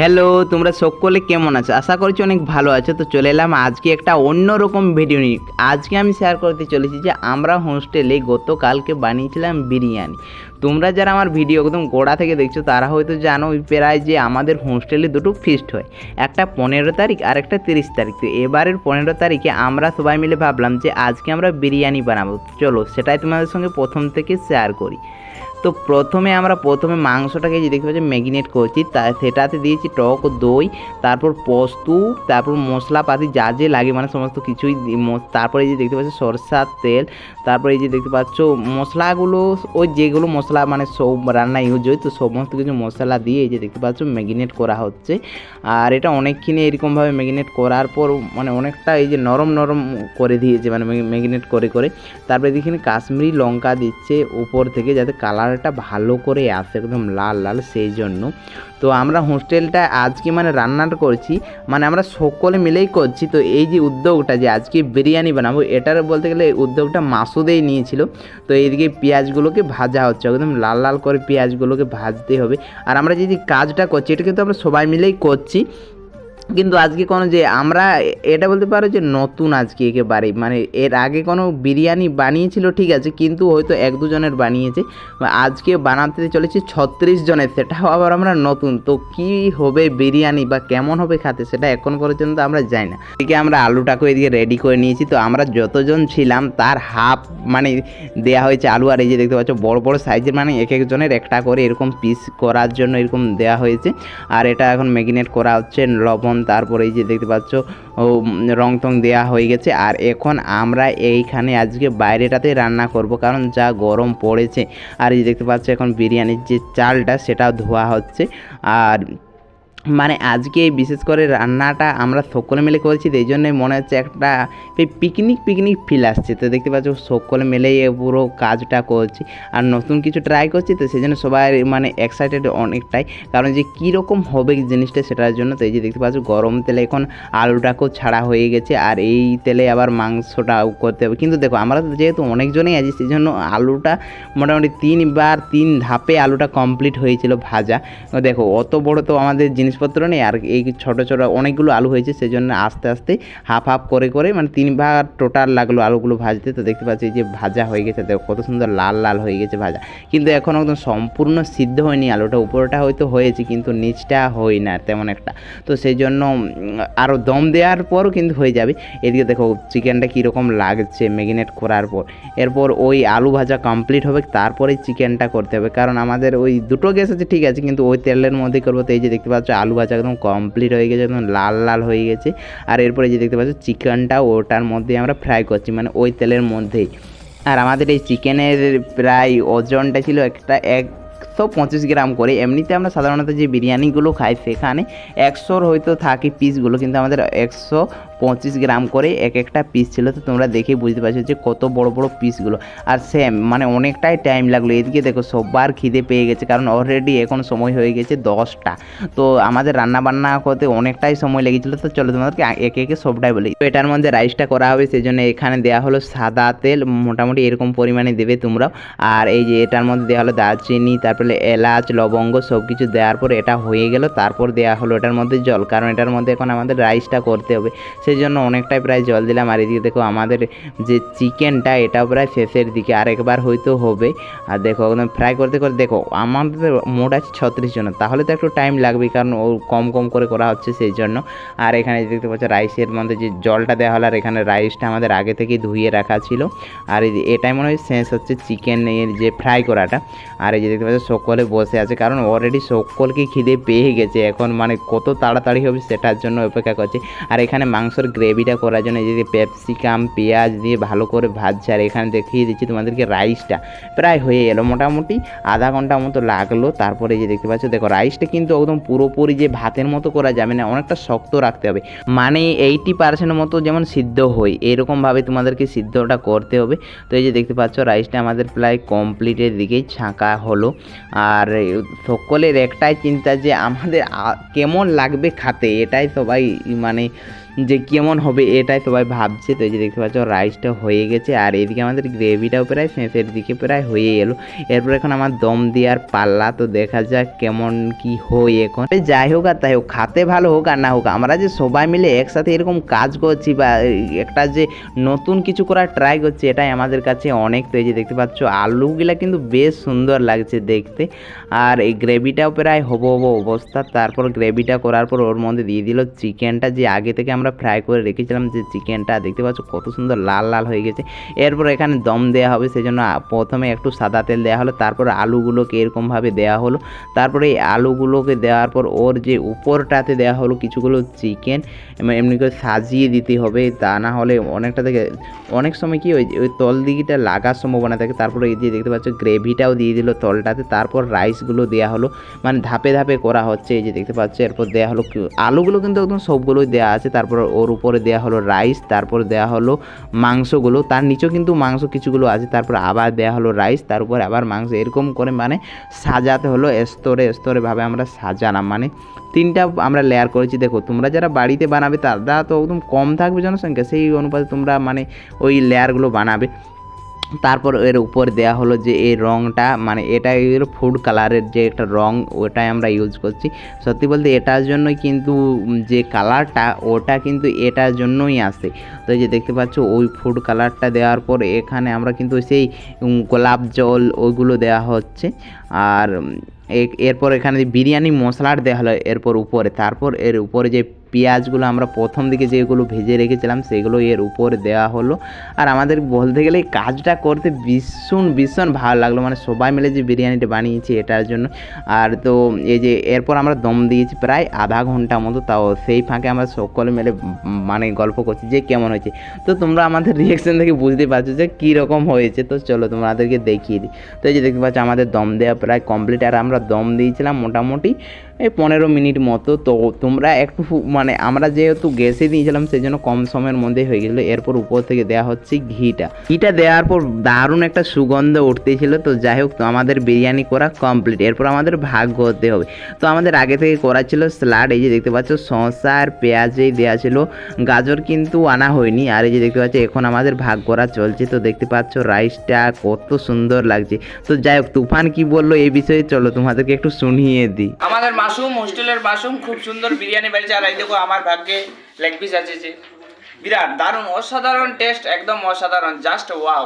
Hello, তোমরা সকলে কেমন আছো? আশা করছি অনেক ভালো আছো। তো চলে এলাম আজকে একটা অন্যরকম ভিডিও নিয়ে। আজকে আমি শেয়ার করতে চলেছি যে আমরা হোস্টেলে গতকালকে বানিয়েছিলাম বিরিয়ানি। তোমরা যারা আমার ভিডিও একদম গোড়া থেকে দেখছ, তারা হয়তো জানো প্রায় যে আমাদের হোস্টেলে দুটো ফিস্ট হয়। একটা পনেরো তারিখ আর একটা তিরিশ তারিখ। তো এবারের পনেরো তারিখে আমরা সবাই মিলে ভাবলাম যে আজকে আমরা বিরিয়ানি বানাবো। চলো, সেটাই তোমাদের সঙ্গে প্রথম থেকে শেয়ার করি। তো প্রথমে আমরা প্রথমে মাংসটাকে যে দেখতে পাচ্ছি ম্যাগিনেট করছি, তা সেটাতে দিয়েছি টক দই, তারপর পোস্ত, তারপর মশলাপাতি যা যে লাগে মানে সমস্ত কিছুই তারপরে এই যে দেখতে পাচ্ছ সরষার তেল, তারপরে এই যে দেখতে পাচ্ছ মশলাগুলো, ওই যেগুলো মশলা মানে সব রান্না ইউজ হয়, তো সমস্ত কিছু মশলা দিয়ে এই যে দেখতে পাচ্ছ ম্যাগিনেট করা হচ্ছে। আর এটা অনেকক্ষণ এরকমভাবে ম্যাগিনেট করার পর মানে অনেকটা এই যে নরম নরম করে দিয়েছে মানে ম্যাগিনেট করে করে। তারপরে এখানে কাশ্মীরি লঙ্কা দিচ্ছে উপর থেকে, যাতে কালারটা ভালো করে আসে একদম লাল লাল সেই জন্য তো আমরা হোস্টেলটা আজকে মানে রান্নাটা করছি মানে আমরা সকলে মিলেই করছি। তো এই যে উদ্যোগটা যে আজকে বিরিয়ানি বানাবো, এটার বলতে গেলে উদ্যোগটা মাসুদেই নিয়েছিল। তো এইদিকে পেঁয়াজগুলোকে ভাজা হচ্ছে, একদম লাল লাল করে পেঁয়াজগুলোকে ভাজতে হবে। আর আমরা যে কাজটা করছি, এটা কিন্তু আমরা সবাই মিলেই করছি। কিন্তু আজকে কোনো যে আমরা এটা বলতে পারো যে নতুন আজকে একেবারে মানে এর আগে কোনো বিরিয়ানি বানিয়েছিল, ঠিক আছে, কিন্তু হয়তো এক দুজনের বানিয়েছে। আজকে বানাতে চলেছে ছত্রিশ জনের, সেটাও আবার আমরা নতুন। তো কি হবে বিরিয়ানি বা কেমন হবে খেতে সেটা এখন পর্যন্ত আমরা যাই না। এদিকে আমরা আলুটাকে এদিকে রেডি করে নিয়েছি। তো আমরা যতজন ছিলাম, তার হাফ মানে দেয়া হয়েছে আলু। আর এই যে দেখতে পাচ্ছ, বড় বড় সাইজের মানে এক একজনের একটা করে এরকম পিস করার জন্য এরকম দেয়া হয়েছে। আর এটা এখন ম্যাগিনেট করা হচ্ছে লবণ তারপরে এই যে দেখতে পাচ্ছ রং টং দেওয়া হয়ে গেছে। আর এখন আমরা এইখানে আজকে বাইরেটাতে রান্না করব, কারণ যা গরম পড়েছে। আর এই দেখতে পাচ্ছ, এখন বিরিয়ানির যে চালটা সেটা ধোয়া হচ্ছে। আর মানে আজকে বিশেষ করে রান্নাটা আমরা সকলে মিলে করেছি এই জন্যই মনে হচ্ছে একটা পিকনিক পিকনিক ফিল আসছে। তো দেখতে পাচ্ছ সকলে মিলেই এ পুরো কাজটা করছি। আর নতুন কিছু ট্রাই করছি, তো সেই জন্য সবাই মানে এক্সাইটেড অনেকটাই। কারণ যে কীরকম হবে জিনিসটা সেটার জন্য, তো এই যে দেখতে পাচ্ছ গরম তেলে এখন আলুটাকেও ছাড়া হয়ে গেছে, আর এই তেলে আবার মাংসটাও করতে হবে। কিন্তু দেখো, আমরা তো যেহেতু অনেকজনেই আছি, সেই জন্য আলুটা মোটামুটি তিনবার, তিন ধাপে আলুটা কমপ্লিট হয়েছিল ভাজা। দেখো, অত বড় তো আমাদের জিনিসপত্র নেই। আর এই ছোটো ছোটো অনেকগুলো আলু হয়েছে সেই জন্য আস্তে আস্তে হাফ হাফ করে করে মানে তিন ভাগ টোটাল লাগল আলুগুলো ভাজতে। তো দেখতে পাচ্ছি যে ভাজা হয়ে গেছে, দেখো কত সুন্দর লাল লাল হয়ে গেছে ভাজা। কিন্তু এখন একদম সম্পূর্ণ সিদ্ধ হয়নি আলুটা, উপরটা হয়তো হয়েছে, কিন্তু নিচটা হয় না তেমন একটা। তো সেই জন্য আরও দম দেওয়ার পরও কিন্তু হয়ে যাবে। এদিকে দেখো চিকেনটা কীরকম লাগছে ম্যাগিনেট করার পর। এরপর ওই আলু ভাজা কমপ্লিট হবে, তারপরে চিকেনটা করতে হবে। কারণ আমাদের ওই দুটো গ্যাস আছে, ঠিক আছে, কিন্তু ওই তেলের মধ্যে করব। তো এই যে দেখতে পাচ্ছ আলু ভাজা একদম কমপ্লিট হয়ে গেছে, একদম লাল লাল হয়ে গেছে। আর এরপরে যে দেখতে পাচ্ছ চিকেনটা ওটার মধ্যে আমরা ফ্রাই করছি মানে ওই তেলের মধ্যেই। আর আমাদের এই চিকেনের প্রায় ওজনটা ছিল একটা এক একশো পঁচিশ গ্রাম করে। এমনিতে আমরা সাধারণত যে বিরিয়ানিগুলো খাই সেখানে একশোর হয়তো থাকে পিসগুলো কিন্তু আমাদের একশো পঁচিশ গ্রাম করে এক একটা পিস ছিল, তো তোমরা দেখে বুঝতে পারছ যে কত বড় বড় পিসগুলো আর সেম মানে অনেকটাই টাইম লাগল। এদিকে দেখো, সবার খিদে পেয়ে গেছে, কারণ অলরেডি এখন সময় হয়ে গেছে দশটা। তো আমাদের রান্না বান্না করতে অনেকটাই সময় লেগেছিলো, তো চলো তোমাদেরকে একে একে সবটাই বলি। তো এটার মধ্যে রাইসটা করা হবে সেই জন্য এখানে দেওয়া হলো সাদা তেল, মোটামুটি এরকম পরিমাণে দেবে তোমরাও। আর এই যে এটার মধ্যে দেওয়া হলো দারচিনি, তারপরে এলাচ, লবঙ্গ সব কিছু দেওয়ার পর এটা হয়ে গেল, তারপর দেওয়া হলো এটার মধ্যে জল, কারণ এটার মধ্যে এখন আমাদের রাইসটা করতে হবে। সেই জন্য অনেকটাই প্রায় জল দিলাম। আর এদিকে দেখো আমাদের যে চিকেনটা, এটাও প্রায় শেষের দিকে, আরেকবার হয়তো হবে। আর দেখো, একদম ফ্রাই করতে করতে দেখো, আমাদের মোট আছে ছত্রিশ জন। তাহলে তো একটু টাইম লাগবে কারণ ও কম কম করে করা হচ্ছে সেই জন্য। আর এখানে দেখতে পাচ্ছ রাইসের মধ্যে যে জলটা দেওয়া হলো, আর এখানে রাইসটা আমাদের আগে থেকেই ধুয়ে রাখা ছিল। আর এটাই মনে হয় শেষ হচ্ছে চিকেনের যে ফ্রাই করাটা। আর এই যে দেখতে পাচ্ছ, সকলে বসে আছে, কারণ অলরেডি সকলকে খিদে পেয়ে গেছে। এখন মানে কত তাড়াতাড়ি হবে সেটার জন্য অপেক্ষা করছে। আর এখানে মাংসর গ্রেভিটা করার জন্য এই যে পেপসিকাম পেঁয়াজ দিয়ে ভালো করে ভাজছে, আর এখানে দেখিয়ে দিচ্ছি তোমাদেরকে রাইসটা প্রায় হয়ে এলো, মোটামুটি আধা ঘণ্টা মতো লাগল। তারপরে যে দেখতে পাচ্ছ, দেখো রাইসটা কিন্তু একদম পুরোপুরি যে ভাতের মতো করা যাবে না, অনেকটা শক্ত রাখতে হবে। মানে এইটি পার্সেন্টের মতো যেমন সিদ্ধ হয়, এরকমভাবে তোমাদেরকে সিদ্ধটা করতে হবে। তো এই যে দেখতে পাচ্ছ রাইসটা আমাদের প্রায় কমপ্লিটের দিকেই ছাঁকা হলো। আর সকলের একটাই চিন্তা যে, আমাদের কেমন লাগবে খাতে? এটাই সবাই মানে যে কেমন হবে এটাই সবাই ভাবছে। তো এই যে দেখতে পাচ্ছ রাইসটা হয়ে গেছে আর এদিকে আমাদের গ্রেভিটাও প্রায় শেষের দিকে প্রায় হয়ে এলো। এরপর এখন আমার দম দেওয়ার পাল্লা, তো দেখা যাক কেমন কি হয় এখন। যাই হোক আর তাই হোক, খাতে ভালো হোক আর না হোক, আমরা যে সবাই মিলে একসাথে এরকম কাজ করছি বা একটা যে নতুন কিছু করার ট্রাই করছি, এটাই আমাদের কাছে অনেক। তো এই যে দেখতে পাচ্ছ, আলুগুলা কিন্তু বেশ সুন্দর লাগছে দেখতে। আর এই গ্রেভিটাও প্রায় হব হব অবস্থা। তারপর গ্রেভিটা করার পর ওর মধ্যে দিয়ে দিল চিকেনটা যে আগে থেকে আমরা ফ্রাই করে রেখেছিলাম যে চিকেনটা দেখতে পাচ্ছ কত সুন্দর লাল লাল হয়ে গেছে। এরপর এখানে দম দেওয়া হবে সেই জন্য প্রথমে একটু সাদা তেল দেওয়া হলো, তারপর আলুগুলোকে এরকমভাবে দেওয়া হলো। তারপরে এই আলুগুলোকে দেওয়ার পর ওর যে উপরটাতে দেওয়া হলো কিছুগুলো চিকেন এমনি করে সাজিয়ে দিতে হবে, তা না হলে অনেকটা থেকে, অনেক সময় কি ওই ওই তল দিকটা লাগার সম্ভাবনা থাকে। তারপরে এই যে দেখতে পাচ্ছ গ্রেভিটাও দিয়ে দিল তলটাতে, তারপর রাইসগুলো দেওয়া হলো। মানে ধাপে ধাপে করা হচ্ছে, এই যে দেখতে পাচ্ছ, এরপর দেওয়া হলো। আলুগুলো কিন্তু একদম সবগুলোই দেওয়া আছে, তারপর ওর উপরে দেওয়া হলো রাইস, তারপর দেওয়া হলো মাংসগুলো, তার নিচেও কিন্তু মাংস কিছুগুলো আছে, তারপর আবার দেওয়া হলো রাইস, তার উপরে আবার মাংস, এরকম করে মানে সাজাতে হলো স্তরে স্তরেভাবে আমরা সাজালাম। মানে তিনটা আমরা লেয়ার করেছি, দেখো তোমরা যারা বাড়িতে বানাবে তারা তো একদম কম থাকবে জনসংখ্যা, সেই অনুপাতে তোমরা মানে ওই লেয়ারগুলো বানাবে। তারপর এর উপর দেওয়া হলো যে এই রঙটা মানে এটা এর ফুড কালারের যে একটা রং, ওটাই আমরা ইউজ করছি। সত্যি বলতে এটার জন্যই কিন্তু যে কালারটা, ওটা কিন্তু এটার জন্যই আসে তো এই যে দেখতে পাচ্ছ, ওই ফুড কালারটা দেওয়ার পর এখানে আমরা কিন্তু সেই গোলাপ জল ওইগুলো দেওয়া হচ্ছে। আর এরপর এখানে বিরিয়ানি মশলার দেওয়া হলো, এরপর উপরে, তারপর এর উপরে যে পেঁয়াজগুলো আমরা প্রথম দিকে যেগুলো ভেজে রেখেছিলাম, সেগুলো এর উপর দেওয়া হলো। আর আমাদের বলতে গেলে এই কাজটা করতে ভীষণ ভীষণ ভালো লাগল। মানে সবাই মিলে যে বিরিয়ানিটা বানিয়েছি এটার জন্য। আর তো এই যে এরপর আমরা দম দিয়েছি প্রায় আধা ঘণ্টা মতো, তাও সেই ফাঁকে আমরা সকলে মিলে মানে গল্প করছি যে কেমন হয়েছে। তো তোমরা আমাদের রিয়াকশন থেকে বুঝতে পারছ যে কী রকম হয়েছে। তো চলো তোমাদেরকে দেখিয়ে দিই। তো এই যে দেখতে পাচ্ছ, আমাদের দম দেওয়া প্রায় কমপ্লিট আর আমরা দম দিয়েছিলাম মোটামুটি এই পনেরো মিনিট মতো। তো তোমরা একটু মানে আমরা যেহেতু গ্যাসে দিয়েছিলাম সেই জন্য কম সময়ের মধ্যেই হয়ে গেছিল এরপর উপর থেকে দেওয়া হচ্ছে ঘিটা। ঘিটা দেওয়ার পর দারুণ একটা সুগন্ধ উঠতেছিল। তো যাই হোক আমাদের বিরিয়ানি করা কমপ্লিট এরপর আমাদের ভাগ করতে হবে। তো আমাদের আগে থেকে করা ছিল স্যালাড। এই যে দেখতে পাচ্ছ, শসা আর পেঁয়াজেই দেওয়া ছিল। গাজর কিন্তু আনা হয়নি। আর এই যে দেখতে পাচ্ছ, এখন আমাদের ভাগ করা চলছে। তো দেখতে পাচ্ছ, রাইসটা কত সুন্দর লাগছে। তো যাই হোক, তুফান কি বলল এই বিষয়ে চলো তোমাদেরকে একটু শুনিয়ে দিই। আমাদের মাসুম হোস্টেলের মাসুম খুব সুন্দর বিরিয়ানি বানিয়েছে আর এই দেখো, আমার ভাগ্যে লেগ পিস আছে বিরাট, দারুণ, অসাধারণ টেস্ট, একদম অসাধারণ জাস্ট ওয়াও